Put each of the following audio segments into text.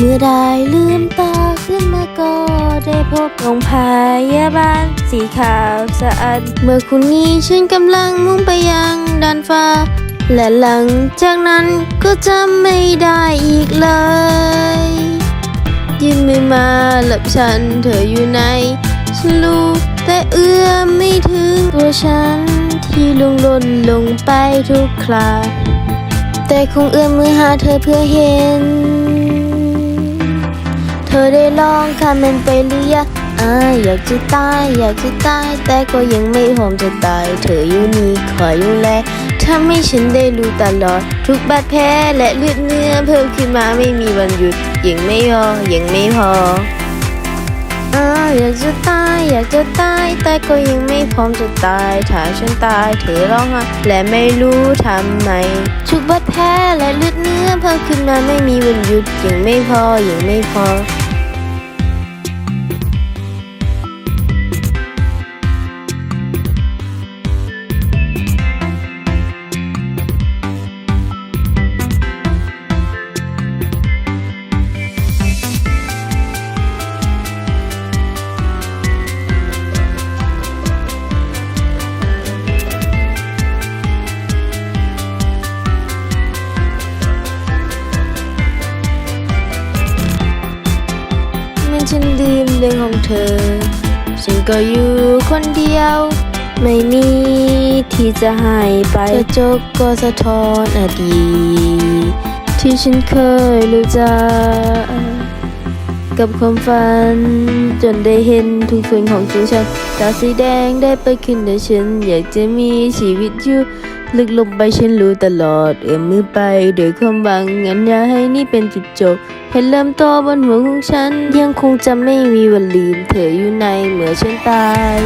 เมื่อได้ลืมตาขึ้นมาก็ได้พบโรงพยาบาลสีขาวสะอาด เมื่อคุณนี้ฉันกำลังมุ่งไปยังด้านฟ้า และหลังจากนั้นก็จำไม่ได้อีกเลย ยื่นมือมาหลับฉันเธออยู่ไหนฉันรู้แต่เอื้อมไม่ถึงตัวฉัน ที่ลงล่นลงไปทุกคราแต่คงเอื้อมมือหาเธอเพื่อเห็น เธอได้ลองข้ามันไปหรือยังอ่าอยากจะตายอยากจะตาย แต่ก็ยังไม่พร้อมจะตาย เธออยู่นี่คอยอยู่แลทำให้ฉันได้รู้ตลอด ทุกบาดแผลและเลือดเนื้อเพิ่มขึ้นมาไม่มีวันหยุดยังไม่พอยังไม่พอ อ่าอยากจะตายอยากจะตายแต่ก็ยังไม่พร้อมจะตายถ้าฉันตายเธอร้องไห้และไม่รู้ทำไมทุกบาดแผลและเลือดเนื้อเพิ่มขึ้นมาไม่มีวันหยุดยังไม่พอยังไม่พอ ฉันลืมเรื่องของเธอ ฉันก็อยู่คนเดียว ไม่มีที่จะหายไปกระจกก็สะท้อนอดีตที่ฉันเคยรู้จักกับความฝัน จนได้เห็นทุกส่วนของตัวฉันตาสีแดงได้ไปขึ้นแต่ฉัน อยากจะมีชีวิตอยู่ ลึกลงไปฉันรู้ตลอด เอื้อมมือไปด้วยความหวังงั้นอย่าให้นี่เป็นจุดจบเห็นเริ่มโตบนหัวของฉัน ยังคงจะไม่มีวันลืมเธออยู่ในเมื่อฉันตาย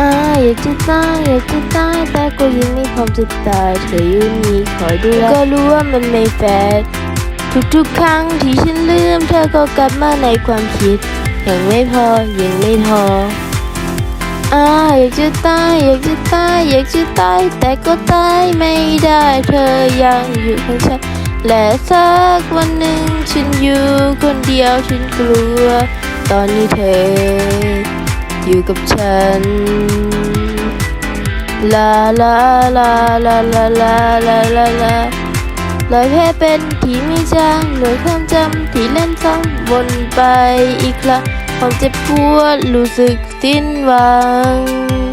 อาอยากจะตายอยากจะตายแต่ก็ยังไม่พร้อมจะตายเธออยู่นี่คอยดูแลก็รู้ว่ามันไม่แฟร์ทุกๆครั้งที่ฉันลืม เธอก็กลับมาในความคิด ยังไม่พอยังไม่พอ อ่าอยากจะตายอยากจะตายอยากจะตายแต่ก็ตายไม่ได้เธอยังอยู่ข้างฉันและสักวันหนึ่งฉันอยู่คนเดียวฉันกลัว ตอนนี้เธอ อยู่กับฉันลาลาลาลาลาลาลาลาลารอยแผลเป็นที่ไม่จางรอยความจำที่เล่นซ้ำวนไปอีกครั้ง ความเจ็บปวดรู้สึกสิ้นหวัง